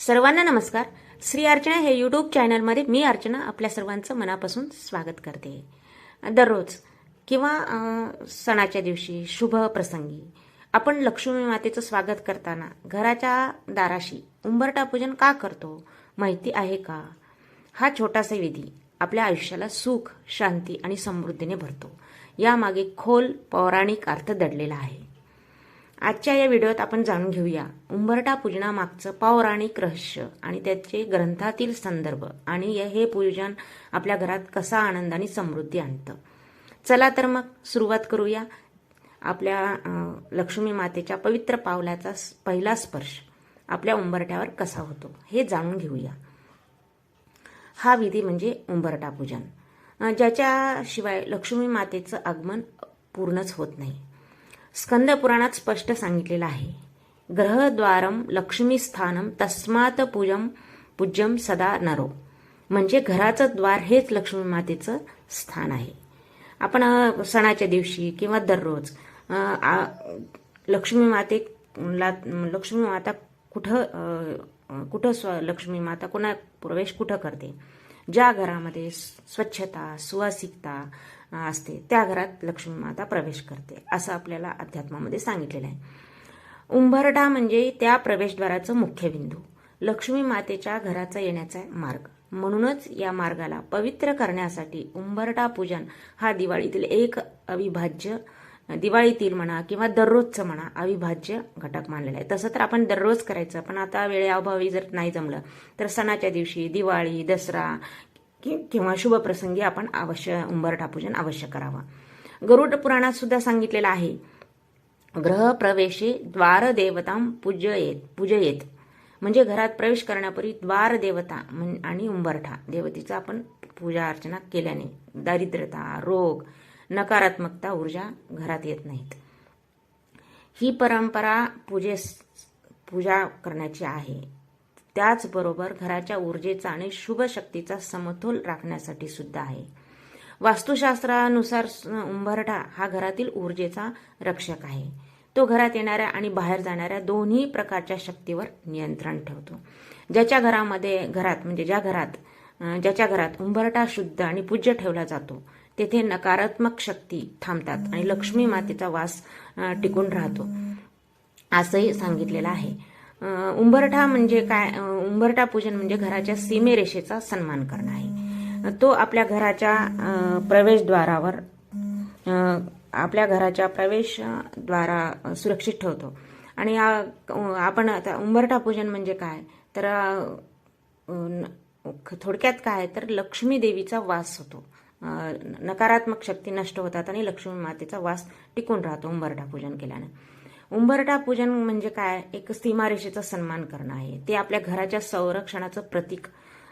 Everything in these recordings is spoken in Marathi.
सर्वांना नमस्कार. श्री अर्चना हे यूट्यूब चॅनलमध्ये मी अर्चना आपल्या सर्वांचं मनापासून स्वागत करते. दररोज किंवा सणाच्या दिवशी शुभ प्रसंगी आपण लक्ष्मी मातेचं स्वागत करताना घराच्या दाराशी उंबरटा पूजन का करतो माहिती आहे का? हा छोटासा विधी आपल्या आयुष्याला सुख शांती आणि समृद्धीने भरतो. यामागे खोल पौराणिक अर्थ दडलेला आहे. आजच्या या व्हिडिओत आपण जाणून घेऊया. उंबरटा पूजनामागचं पौराणिक रहस्य आणि त्याचे ग्रंथातील संदर्भ आणि हे पूजन आपल्या घरात कसा आनंद आणि समृद्धी आणतं. चला तर मग सुरुवात करूया. आपल्या लक्ष्मी मातेच्या पवित्र पावलाचा पहिला स्पर्श आपल्या उंबरट्यावर कसा होतो हे जाणून घेऊया. हा विधी म्हणजे उंबरटा पूजन. ज्याच्याशिवाय लक्ष्मी मातेचं आगमन पूर्णच होत नाही. स्कंदपुराणात स्पष्ट सांगितलेलं आहे. ग्रहद्वारम लक्ष्मीस्थानम तस्मात पूजम पूज्यम सदा नरो. म्हणजे घराचं द्वार हेच लक्ष्मी मातेचं स्थान आहे. आपण सणाच्या दिवशी किंवा दररोज लक्ष्मी मातेला लक्ष्मी माता कुठं कुठं स्व लक्ष्मी माता कोणा प्रवेश कुठं करते? ज्या घरामध्ये स्वच्छता सुवासिकता असते त्या घरात लक्ष्मी माता प्रवेश करते असं आपल्याला अध्यात्मामध्ये सांगितलेलं आहे. उंबरडा म्हणजे त्या प्रवेशद्वाराचं मुख्य बिंदू. लक्ष्मी मातेच्या घराचा येण्याचा मार्ग. म्हणूनच या मार्गाला पवित्र करण्यासाठी उंबरडा पूजन हा दिवाळीतील एक अविभाज्य दिवाळीतील म्हणा किंवा दररोजचं म्हणा अविभाज्य घटक मानलेला आहे. तसं तर आपण दररोज करायचं पण आता वेळेअभावी जर नाही जमलं तर सणाच्या दिवशी दिवाळी दसरा कि- किंवा शुभप्रसंगी आपण अवश्य उंबरठा पूजन अवश्य करावं. गरुड पुराणात सुद्धा सांगितलेलं आहे ग्रहप्रवेशे द्वारदेवतां पूजयेत पूजयेत. म्हणजे घरात प्रवेश करण्यापूर्वी द्वार देवता आणि उंबरठा देवतेचा आपण पूजा अर्चना केल्याने दारिद्र्यता रोग नकारात्मकता ऊर्जा घरात येत नाहीत. ही परंपरा पूजेस पूजा करण्याची आहे. त्याचबरोबर घराच्या ऊर्जेचा आणि शुभ शक्तीचा समतोल राखण्यासाठी सुद्धा आहे. वास्तुशास्त्रानुसार उंबरठा हा घरातील ऊर्जेचा रक्षक आहे. तो घरात येणाऱ्या आणि बाहेर जाणाऱ्या दोन्ही प्रकारच्या शक्तीवर नियंत्रण ठेवतो. ज्याच्या घरामध्ये घरात म्हणजे ज्या घरात ज्याच्या घरात उंबरठा शुद्ध आणि पूज्य ठेवला जातो तेथे नकारात्मक शक्ती थांबतात आणि लक्ष्मी मातेचा वास टिकून राहतो. असंही सांगितलेलं आहे. उंबरठा म्हणजे काय? उंबरठा पूजन म्हणजे घराच्या सीमेरेषेचा सन्मान करणं आहे. तो आपल्या घराच्या प्रवेशद्वारावर आपल्या घराच्या प्रवेशद्वारा सुरक्षित ठेवतो. आणि आपण आता उंबरठा पूजन म्हणजे काय? तर थोडक्यात काय? तर लक्ष्मी देवीचा वास होतो. नकारात्मक शक्ती नष्ट होतात आणि लक्ष्मी मातेचा वास टिकून राहतो उंबरठा पूजन केल्यानं. उंबरठा पूजन म्हणजे काय? एक सीमारेषेचा सन्मान करणं आहे. ते आपल्या घराच्या संरक्षणाचं प्रतीक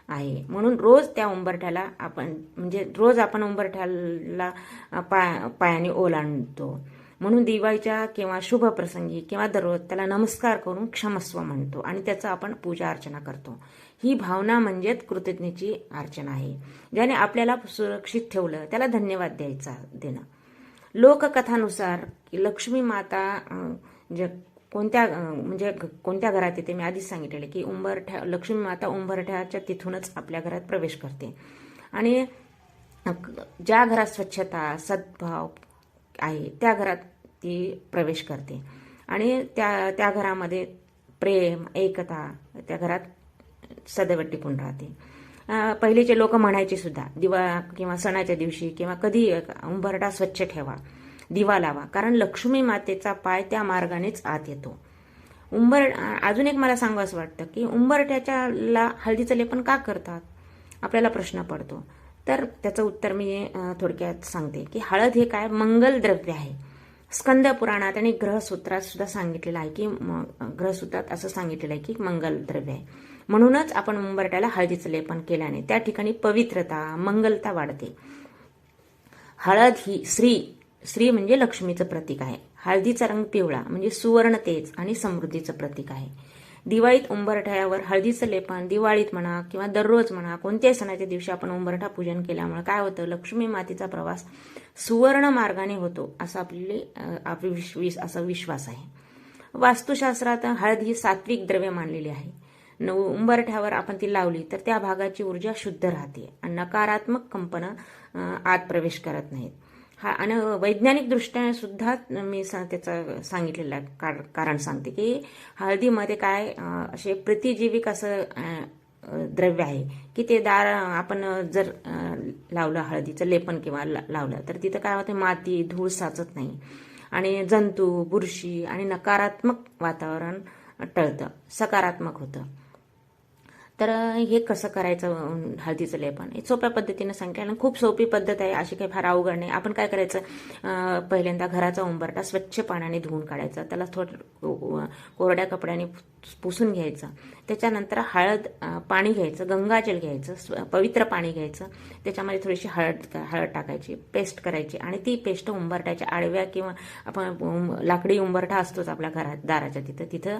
आहे. म्हणून रोज त्या उंबरठ्याला आपण म्हणजे रोज आपण उंबरठ्याला पा पायाने ओलांडतो. म्हणून दिवाळीच्या किंवा शुभ प्रसंगी किंवा दररोज त्याला नमस्कार करून क्षमस्व म्हणतो आणि त्याचा आपण पूजा अर्चना करतो. ही भावना म्हणजेच कृतज्ञतेची अर्चना आहे. ज्याने आपल्याला सुरक्षित ठेवलं त्याला धन्यवाद द्यायचा देणं. लोककथानुसार की लक्ष्मी माता जे कोणत्या म्हणजे कोणत्या घरात येते? मी आधीच सांगितलेले की उंबरठ्या लक्ष्मी माता उंबरठ्याच्या तिथूनच आपल्या घरात प्रवेश करते. आणि ज्या घरात स्वच्छता सद्भाव आहे त्या घरात ती प्रवेश करते. आणि त्या त्या घरामध्ये प्रेम एकता त्या घरात सदैव टिकून राहते. पहिलेचे लोक म्हणायचे सुद्धा दिवा किंवा सणाच्या दिवशी किंवा कधी उंबरडा स्वच्छ ठेवा दिवा लावा कारण लक्ष्मी मातेचा पाय त्या मार्गानेच आत येतो. उंबर अजून एक मला सांगू असं वाटतं की उंबरठ्याच्या ला हळदीचं लेपन का करतात? आपल्याला प्रश्न पडतो. तर त्याचं उत्तर मी थोडक्यात सांगते की हळद हे काय मंगल द्रव्य आहे. स्कंद पुराणात आणि ग्रहसूत्रात सुद्धा सांगितलेलं आहे की ग्रहसूत्रात असं सांगितलेलं आहे की मंगल द्रव्य आहे. म्हणूनच आपण उंबरट्याला हळदीचं लेपन केल्याने त्या ठिकाणी पवित्रता मंगलता वाढते. हळद ही श्री श्री म्हणजे लक्ष्मीचं प्रतीक आहे. हळदीचा रंग पिवळा म्हणजे सुवर्ण तेज आणि समृद्धीचं प्रतीक आहे. दिवाळीत उंबरठ्यावर हळदीचं लेपन दिवाळीत म्हणा किंवा दररोज म्हणा कोणत्याही सणाच्या दिवशी आपण उंबरठा पूजन केल्यामुळे काय होतं? लक्ष्मी मातेचा प्रवास सुवर्ण मार्गाने होतो असा आपली आपली विश्वीस असा विश्वास आहे. वास्तुशास्त्रात हळद ही सात्विक द्रव्य मानलेली आहे. न- उंबरठ्यावर आपण ती लावली तर त्या भागाची ऊर्जा शुद्ध राहते आणि नकारात्मक कंपनं आत प्रवेश करत नाहीत. हा आणि वैज्ञानिकदृष्ट्या सुद्धा मी सा- त्याचं सांगितलेलं आहे कार- कारण सांगते की हळदीमध्ये काय असे प्रतिजीविक असं द्रव्य आहे की ते दार आपण जर लावलं हळदीचं लेपन किंवा ला- लावलं तर तिथं काय होतं माती धूळ साचत नाही. आणि जंतू बुरशी आणि नकारात्मक वातावरण टळतं सकारात्मक होतं. तर हे कसं करायचं हळदीचं लेपन? हे सोप्या पद्धतीनं सांगितलं आणि खूप सोपी पद्धत आहे अशी काही फार अवघड नाही. आपण काय करायचं पहिल्यांदा घराचा उंबरटा स्वच्छ पाण्याने धुवून काढायचा. त्याला थोडं कोरड्या कपड्याने पुसून घ्यायचं. त्याच्यानंतर हळद पाणी घ्यायचं गंगाजल घ्यायचं स्व- पवित्र पाणी घ्यायचं. त्याच्यामध्ये थोडीशी हळद हळद टाकायची पेस्ट करायची आणि ती पेस्ट उंबरट्याच्या आडव्या किंवा आपण लाकडी उंबरठा असतोच आपल्या घरात दाराच्या तिथं तिथं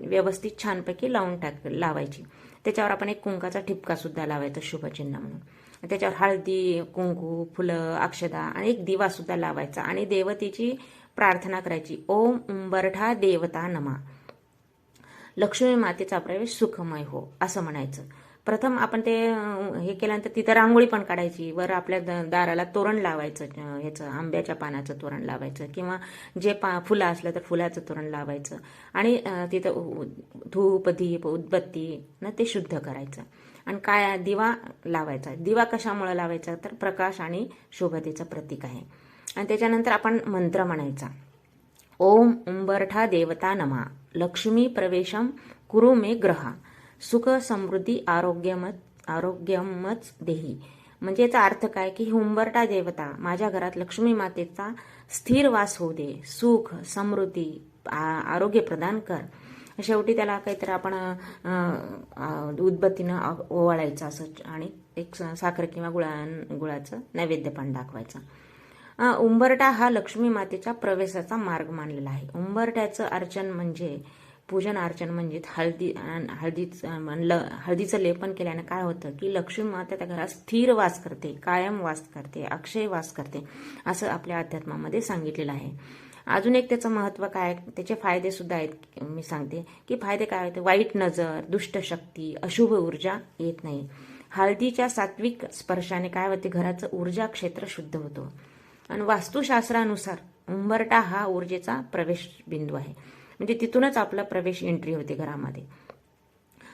व्यवस्थित छानपैकी लावून टाक लावायची. त्याच्यावर आपण एक कुंकाचा ठिपका सुद्धा लावायचा शुभचिन्ह म्हणून. त्याच्यावर हळदी कुंकू फुलं अक्षदा आणि एक दिवा सुद्धा लावायचा आणि देवतेची प्रार्थना करायची. ओम उंबरठा देवता नमा. लक्ष्मी मातेचा प्रवेश सुखमय हो असं म्हणायचं. प्रथम आपण ते हे केल्यानंतर तिथं रांगोळी पण काढायची. वर आपल्या द- दाराला तोरण लावायचं ह्याचं आंब्याच्या पानाचं तोरण लावायचं किंवा जे पा फुलं असलं तर फुलाचं तोरण लावायचं. आणि तिथं उ- धूप दीप उदबत्ती न ते शुद्ध करायचं. आणि काय दिवा लावायचा. दिवा कशामुळे लावायचा? तर प्रकाश आणि शोभतेचं प्रतीक आहे. आणि त्याच्यानंतर आपण मंत्र म्हणायचा. ओम उंबरठा देवता नमा. लक्ष्मी प्रवेशम कुरु मे ग्रहा। सुख समृद्धी आरोग्यमत आरोग्यमच देही। म्हणजे याचा अर्थ काय? की हुंबरटा देवता माझ्या घरात लक्ष्मी मातेचा स्थिर वास होऊ दे सुख समृद्धी आ- आरोग्य प्रदान कर. शेवटी त्याला काहीतरी आपण उदबत्तीनं ओवाळायचं असं आणि एक स- साखर किंवा गुळा गुळाचं नैवेद्य पण दाखवायचं. उंबरटा हा लक्ष्मी मातेच्या प्रवेशाचा मार्ग मानलेला आहे. उंबरट्याचं अर्चन म्हणजे पूजन अर्चन म्हणजे हळदी अन हळदीचं हळदीचं लेपन केल्याने काय होतं की लक्ष्मी माता त्या घरात स्थिर वास करते कायम वास करते अक्षय वास करते असं आपल्या अध्यात्मामध्ये सांगितलेलं आहे. अजून एक त्याचं महत्त्व काय आहे, त्याचे फायदे सुद्धा आहेत मी सांगते की फायदे काय होते? वाईट नजर दुष्ट शक्ती अशुभ ऊर्जा येत नाही. हळदीच्या सात्विक स्पर्शाने काय होते? घराचं ऊर्जा क्षेत्र शुद्ध होतं. आणि वास्तुशास्त्रानुसार उंबरटा हा ऊर्जेचा प्रवेश बिंदू आहे. म्हणजे तिथूनच आपला प्रवेश एंट्री होते घरामध्ये.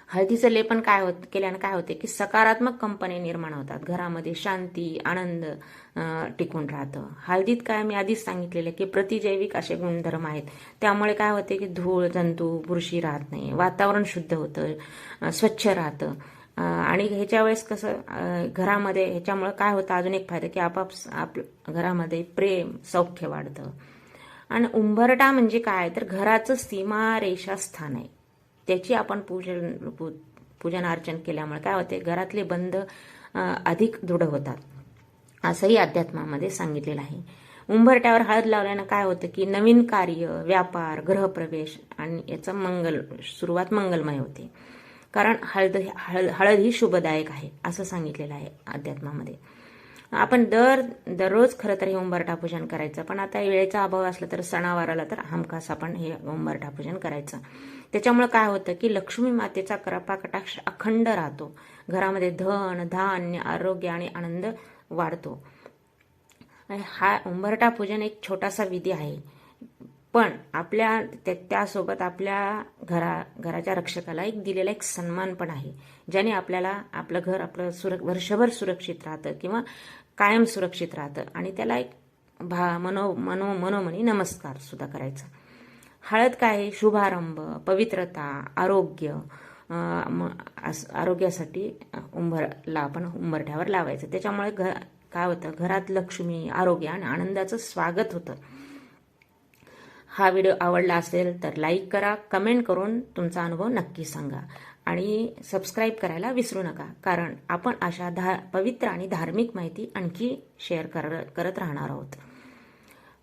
हळदीचं लेपन काय होत केल्यानं काय होते की सकारात्मक कंपनी निर्माण होतात. घरामध्ये शांती आनंद टिकून राहतं. हळदीत काय मी आधीच सांगितलेलं की प्रतिजैविक असे गुणधर्म आहेत. त्यामुळे काय होते की धूळ जंतू बुरशी राहत नाही. वातावरण शुद्ध होतं स्वच्छ राहतं. आणि ह्याच्या वेळेस कसं घरामध्ये ह्याच्यामुळं काय होतं अजून एक फायदा की आपाप आप घरामध्ये प्रेम सौख्य वाढतं. आणि उंबरटा म्हणजे काय? तर घराचं सीमारेषा स्थान आहे. त्याची आपण पूजन पू पूजन अर्चन केल्यामुळे काय होते? घरातले बंध अधिक दृढ होतात. असंही अध्यात्मामध्ये सांगितलेलं आहे. उंबरट्यावर हळद लावल्यानं काय होतं की नवीन कार्य व्यापार ग्रहप्रवेश आणि याचं मंगल सुरुवात मंगलमय होते. कारण हळद हळद हळद ही शुभदायक आहे असं सांगितलेलं आहे अध्यात्मामध्ये. आपण दर दररोज खरं तर हे उंबरठा पूजन करायचं पण आता वेळेचा अभाव असला तर सणावाराला तर हमखास आपण हे उंबरठा पूजन करायचं. त्याच्यामुळे काय होतं की लक्ष्मी मातेचा कृपा कटाक्ष अखंड राहतो. घरामध्ये धन धान्य आरोग्य आणि आनंद वाढतो. आणि हा उंबरठा पूजन एक छोटासा विधी आहे. पण आपल्या त्या- त्यासोबत आपल्या घरा घराच्या रक्षकाला एक दिलेला एक सन्मान पण आहे ज्याने आपल्याला आपलं घर आपलं सुर वर्षभर सुरक्षित राहतं किंवा कायम सुरक्षित राहतं. आणि त्याला एक भा मनो मनो मनोमनी नमस्कार सुद्धा करायचा. हळद काय आहे? शुभारंभ पवित्रता आरोग्य म- आरोग्यासाठी उंबरला आपण उंबरठ्यावर लावायचं. त्याच्यामुळे घ काय होतं? घरात लक्ष्मी आरोग्य आणि आनंदाचं स्वागत होतं. हा व्हिडिओ आवडला असेल तर लाईक करा कमेंट करून तुमचा अनुभव नक्की सांगा. आणि सबस्क्राईब करायला विसरू नका कारण आपण अशा धा पवित्र आणि धार्मिक माहिती आणखी शेअर कर करत राहणार आहोत.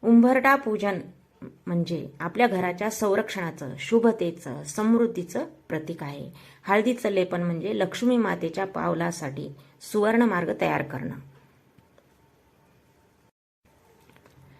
उंभरटा पूजन म्हणजे आपल्या घराच्या संरक्षणाचं शुभतेचं समृद्धीचं प्रतीक आहे. हळदीचं लेपन म्हणजे लक्ष्मी मातेच्या पावलासाठी सुवर्ण मार्ग तयार करणं.